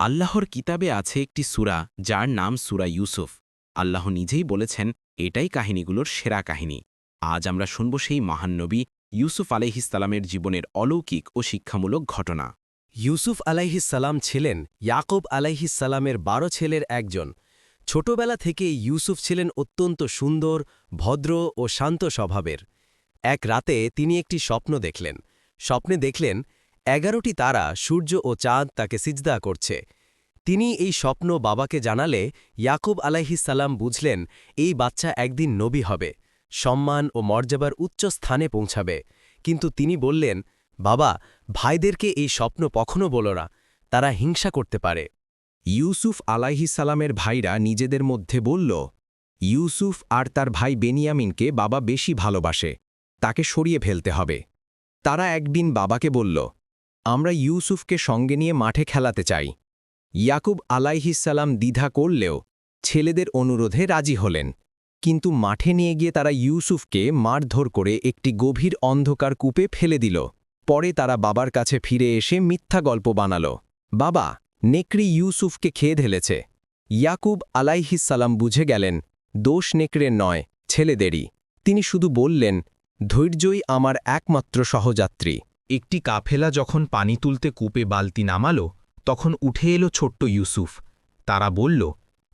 আল্লাহর কিতাবে আছে একটি সূরা, যার নাম সূরা ইউসুফ। আল্লাহ নিজেই বলেছেন, এটাই কাহিনীগুলোর সেরা কাহিনী। আজ আমরা শুনব সেই মহান্নবী ইউসুফ আলাইহিসালামের জীবনের অলৌকিক ও শিক্ষামূলক ঘটনা। ইউসুফ আলাইহিসাল্লাম ছিলেন ইয়াকুব আলাইহিসাল্লামের বারো ছেলের একজন। ছোটবেলা থেকে ইউসুফ ছিলেন অত্যন্ত সুন্দর, ভদ্র ও শান্ত স্বভাবের। এক রাতে তিনি একটি স্বপ্ন দেখলেন। স্বপ্নে দেখলেন এগারোটি তারা সূর্য ও চাঁদ তাকে সিজদা করছে। তিনি এই স্বপ্ন বাবাকে জানালে ইয়াকুব আলাইহিসাল্লাম বুঝলেন, এই বাচ্চা একদিন নবী হবে, সম্মান ও মর্যাবার উচ্চ স্থানে পৌঁছাবে। কিন্তু তিনি বললেন, বাবা, ভাইদেরকে এই স্বপ্ন কখনো বলো না, তারা হিংসা করতে পারে। ইউসুফ আলাইহিসালামের ভাইরা নিজেদের মধ্যে বলল, ইউসুফ আর তার ভাই বেনিয়ামিনকে বাবা বেশি ভালোবাসে, তাকে সরিয়ে ফেলতে হবে। তারা একদিন বাবাকে বলল আমরা ইউসুফকে সঙ্গে নিয়ে মাঠে খেলাতে চাই। ইয়াকুব আলাইহিসাল্লাম দ্বিধা করলেও ছেলেদের অনুরোধে রাজি হলেন। কিন্তু মাঠে নিয়ে গিয়ে তারা ইউসুফকে মারধর করে একটি গভীর অন্ধকার কূপে ফেলে দিল। পরে তারা বাবার কাছে ফিরে এসে মিথ্যা গল্প বানাল। বাবা, নেকড়ি ইউসুফকে খেয়ে ঢেলেছে। ইয়াকুব আলাইহিসাল্লাম বুঝে গেলেন, দোষ নেকড়ের নয় ছেলেদেরই তিনি শুধু বললেন, ধৈর্যই আমার একমাত্র সহযাত্রী। একটি কাফেলা যখন পানি তুলতে কূপে বালতি নামালো, তখন উঠে এলো ছোট্ট ইউসুফ। তারা বলল,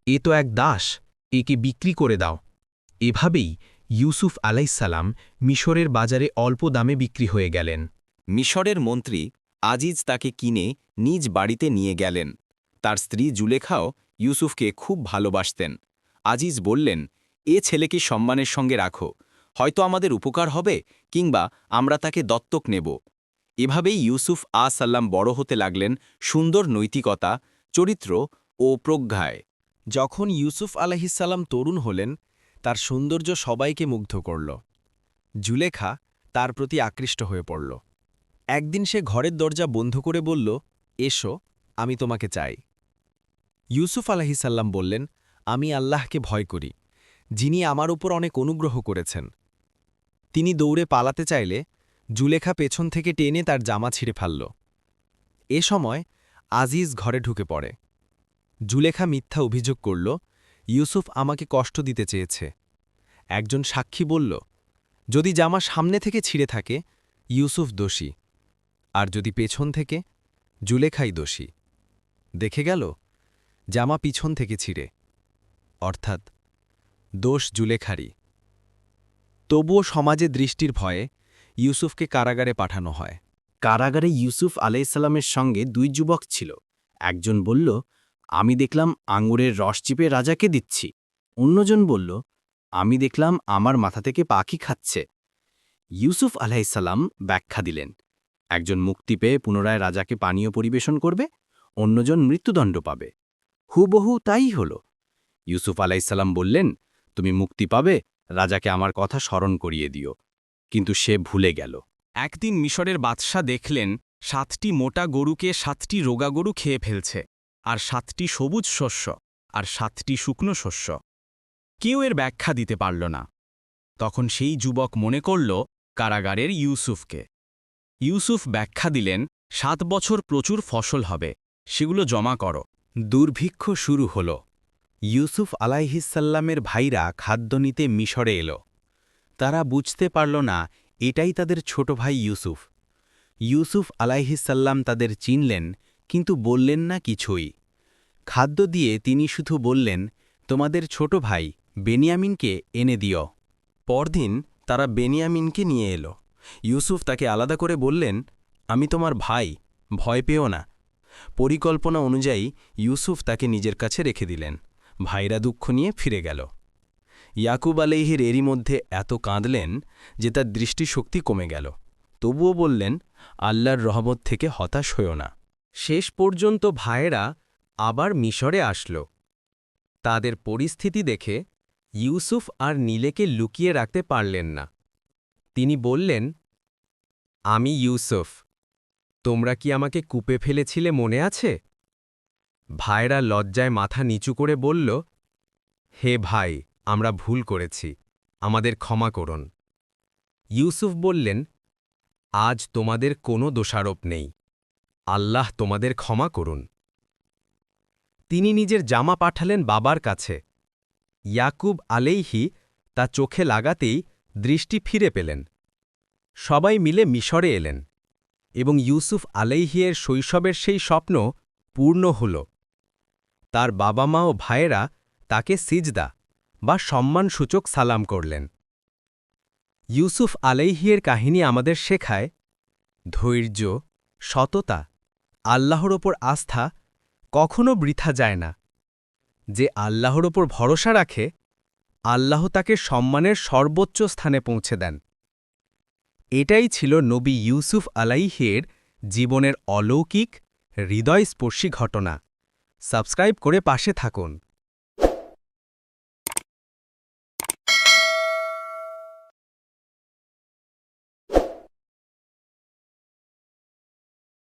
এ তো এক দাস, একে বিক্রি করে দাও। এভাবেই ইউসুফ আলাইসাল্লাম মিশরের বাজারে অল্প দামে বিক্রি হয়ে গেলেন। মিশরের মন্ত্রী আজিজ তাকে কিনে নিজ বাড়িতে নিয়ে গেলেন। তার স্ত্রী জুলেখাও ইউসুফকে খুব ভালোবাসতেন। আজিজ বললেন, এ ছেলেকে সম্মানের সঙ্গে রাখো। হয়তো আমাদের উপকার হবে কিংবা আমরা তাকে দত্তক নেব। এভাবেই ইউসুফ আ সাল্লাম বড় হতে লাগলেন সুন্দর নৈতিকতা, চরিত্র ও প্রজ্ঞায়। যখন ইউসুফ আলহিসাল্লাম তরুণ হলেন, তার সৌন্দর্য সবাইকে মুগ্ধ করল। জুলেখা তার প্রতি আকৃষ্ট হয়ে পড়ল। একদিন সে ঘরের দরজা বন্ধ করে বলল, এসো, আমি তোমাকে চাই। ইউসুফ আলহিসাল্লাম বললেন, আমি আল্লাহকে ভয় করি, যিনি আমার উপর অনেক অনুগ্রহ করেছেন। তিনি দৌড়ে পালাতে চাইলে জুলেখা পেছন থেকে টেনে তার জামা ছিঁড়ে ফেলল। এ সময় আজিজ ঘরে ঢুকে পড়ে। জুলেখা মিথ্যা অভিযোগ করল, ইউসুফ আমাকে কষ্ট দিতে চেয়েছে। একজন সাক্ষী বলল, যদি জামা সামনে থেকে ছিঁড়ে থাকে, ইউসুফ দোষী। আর যদি পেছন থেকে, জুলেখাই দোষী। দেখে গেল, জামা পিছন থেকে ছিঁড়ে। অর্থাৎ দোষ জুলেখারই। তবুও সমাজে দৃষ্টির ভয়ে ইউসুফকে কারাগারে পাঠানো হয়। কারাগারে ইউসুফ আলাইসাল্লামের সঙ্গে দুই যুবক ছিল। একজন বলল, আমি দেখলাম আঙুরের রস চিপে রাজাকে দিচ্ছি। অন্যজন বলল, আমি দেখলাম আমার মাথা থেকে পাখি খাচ্ছে। ইউসুফ আলাইসাল্লাম ব্যাখ্যা দিলেন, একজন মুক্তি পেয়ে পুনরায় রাজাকে পানীয় পরিবেশন করবে, অন্যজন মৃত্যুদণ্ড পাবে। হুবহু তাই হল। ইউসুফ আলাইসাল্লাম বললেন, তুমি মুক্তি পাবে, রাজাকে আমার কথা স্মরণ করিয়ে দিও। কিন্তু সে ভুলে গেল। একদিন মিশরের বাদশাহ দেখলেন, সাতটি মোটা গরুকে সাতটি রোগা গরু খেয়ে ফেলছে, আর সাতটি সবুজ শস্য, আর সাতটি শুকনো শস্য। কেউ এর ব্যাখ্যা দিতে পারল না। তখন সেই যুবক মনে করল কারাগারের ইউসুফকে। ইউসুফ ব্যাখ্যা দিলেন, সাত বছর প্রচুর ফসল হবে, সেগুলো জমা করো। দুর্ভিক্ষ শুরু হল। ইউসুফ আলাইহিসাল্লামের ভাইরা খাদ্য নিতে মিশরে এলো। তারা বুঝতে পারল না, এটাই তাদের ছোট ভাই ইউসুফ। ইউসুফ আলাইহিসাল্লাম তাদের চিনলেন, কিন্তু বললেন না কিছুই। খাদ্য দিয়ে তিনি শুধু বললেন, তোমাদের ছোট ভাই, বেনিয়ামিনকে এনে দিও। পরদিন তারা বেনিয়ামিনকে নিয়ে এলো। ইউসুফ তাকে আলাদা করে বললেন, আমি তোমার ভাই, ভয় পেও না। পরিকল্পনা অনুযায়ী ইউসুফ তাকে নিজের কাছে রেখে দিলেন। ভাইরা দুঃখ নিয়ে ফিরে গেল। ইয়াকুব আলাইহির এরই মধ্যে এত কাঁদলেন যে তার দৃষ্টিশক্তি কমে গেল। তবুও বললেন, আল্লাহর রহমত থেকে হতাশ হয়েও না। শেষ পর্যন্ত ভাইয়েরা আবার মিশরে আসল। তাদের পরিস্থিতি দেখে ইউসুফ আর নীলেকে লুকিয়ে রাখতে পারলেন না। তিনি বললেন, আমি ইউসুফ, তোমরা কি আমাকে কূপে ফেলেছিলে মনে আছে? ভাইরা লজ্জায় মাথা নিচু করে বলল, হে ভাই আমরা ভুল করেছি, আমাদের ক্ষমা করুন। ইউসুফ বললেন, আজ তোমাদের কোনো দোষারোপ নেই, আল্লাহ তোমাদের ক্ষমা করুন। তিনি নিজের জামা পাঠালেন বাবার কাছে। ইয়াকুব আলেইহি তা চোখে লাগাতেই দৃষ্টি ফিরে পেলেন। সবাই মিলে মিশরে এলেন এবং ইউসুফ আলেইহিয়ের শৈশবের সেই স্বপ্ন পূর্ণ হল। তার বাবা মা ও ভাইয়েরা তাকে সিজদা বা সম্মানসূচক সালাম করলেন। ইউসুফ আলাইহিয়ের কাহিনী আমাদের শেখায়, ধৈর্য, সততা, আল্লাহর ওপর আস্থা কখনো বৃথা যায় না। যে আল্লাহর ওপর ভরসা রাখে, আল্লাহ তাকে সম্মানের সর্বোচ্চ স্থানে পৌঁছে দেন। এটাই ছিল নবী ইউসুফ আলাইহিয়ের জীবনের অলৌকিক, হৃদয়স্পর্শী ঘটনা। সাবস্ক্রাইব করে পাশে থাকুন।